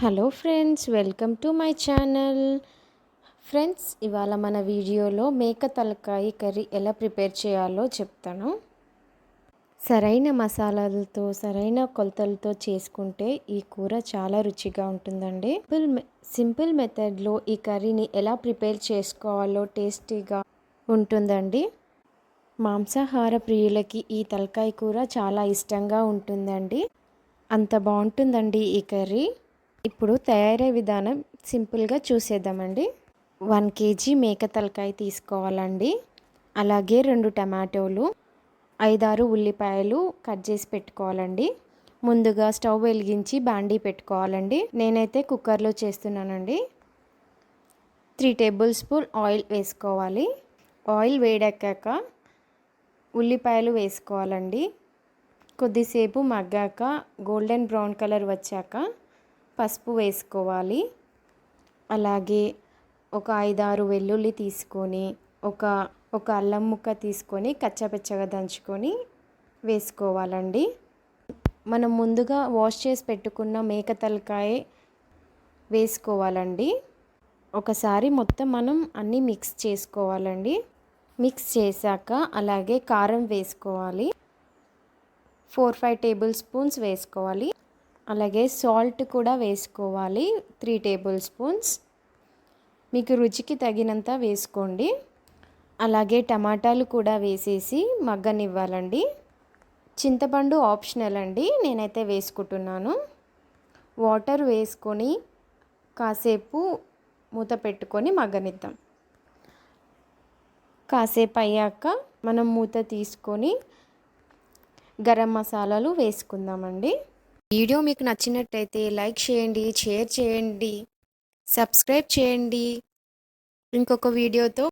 Hello friends welcome to my channel. Friends ఇవాళ మన వీడియోలో మేక తలకాయ కర్రీ ఎలా ప్రిపేర్ చేయాలో చెప్తాను. సరైన మసాలాలతో సరైన కొలతలతో చేసుకుంటే ఈ కూర చాలా రుచిగా ఉంటుందండి. సింపుల్ మె- సింపుల్ మెథడ్లో ఈ కర్రీని ఎలా ప్రిపేర్ చేసుకోవాలో టేస్టీగా ఉంటుందండి. మాంసాహార ప్రియులకి ఈ తలకాయ కూర చాలా ఇష్టంగా ఉంటుందండి. అంత బాగుంటుందండి ఈ కర్రీ. ఇప్పుడు తయారయ్యే విధానం సింపుల్గా చూసేద్దామండి. వన్ కేజీ మేక తలకాయ తీసుకోవాలండి. అలాగే రెండు టమాటోలు ఐదారు ఉల్లిపాయలు కట్ చేసి పెట్టుకోవాలండి. ముందుగా స్టవ్ వెలిగించి బాండీ పెట్టుకోవాలండి. నేనైతే కుక్కర్లో చేస్తున్నానండి. త్రీ టేబుల్ స్పూన్ ఆయిల్ వేసుకోవాలి. ఆయిల్ వేడెక్కాక ఉల్లిపాయలు వేసుకోవాలండి. కొద్దిసేపు మగ్గాక గోల్డెన్ బ్రౌన్ కలర్ వచ్చాక పసుపు వేసుకోవాలి. అలాగే ఒక ఐదారు వెల్లుల్లి తీసుకొని ఒక ఒక అల్లం ముక్క తీసుకొని కచ్చపచ్చగా దంచుకొని వేసుకోవాలండి. మనం ముందుగా వాష్ చేసి పెట్టుకున్న మేక తలకాయ వేసుకోవాలండి. ఒకసారి మొత్తం మనం అన్నీ మిక్స్ చేసుకోవాలండి. మిక్స్ చేశాక అలాగే కారం వేసుకోవాలి. ఫోర్ ఫైవ్ టేబుల్ స్పూన్స్ వేసుకోవాలి. అలాగే సాల్ట్ కూడా వేసుకోవాలి త్రీ టేబుల్ స్పూన్స్. మీకు రుచికి తగినంత వేసుకోండి. అలాగే టమాటాలు కూడా వేసేసి మగ్గనివ్వాలండి. చింతపండు ఆప్షనల్ అండి నేనైతే వేసుకుంటున్నాను. వాటర్ వేసుకొని కాసేపు మూత పెట్టుకొని మగ్గనిద్దాం. కాసేపు అయ్యాక మనం మూత తీసుకొని గరం మసాలాలు వేసుకుందామండి. వీడియో మీకు నచ్చినట్టయితే లైక్ చేయండి షేర్ చేయండి సబ్స్క్రైబ్ చేయండి. ఇంకొక వీడియోతో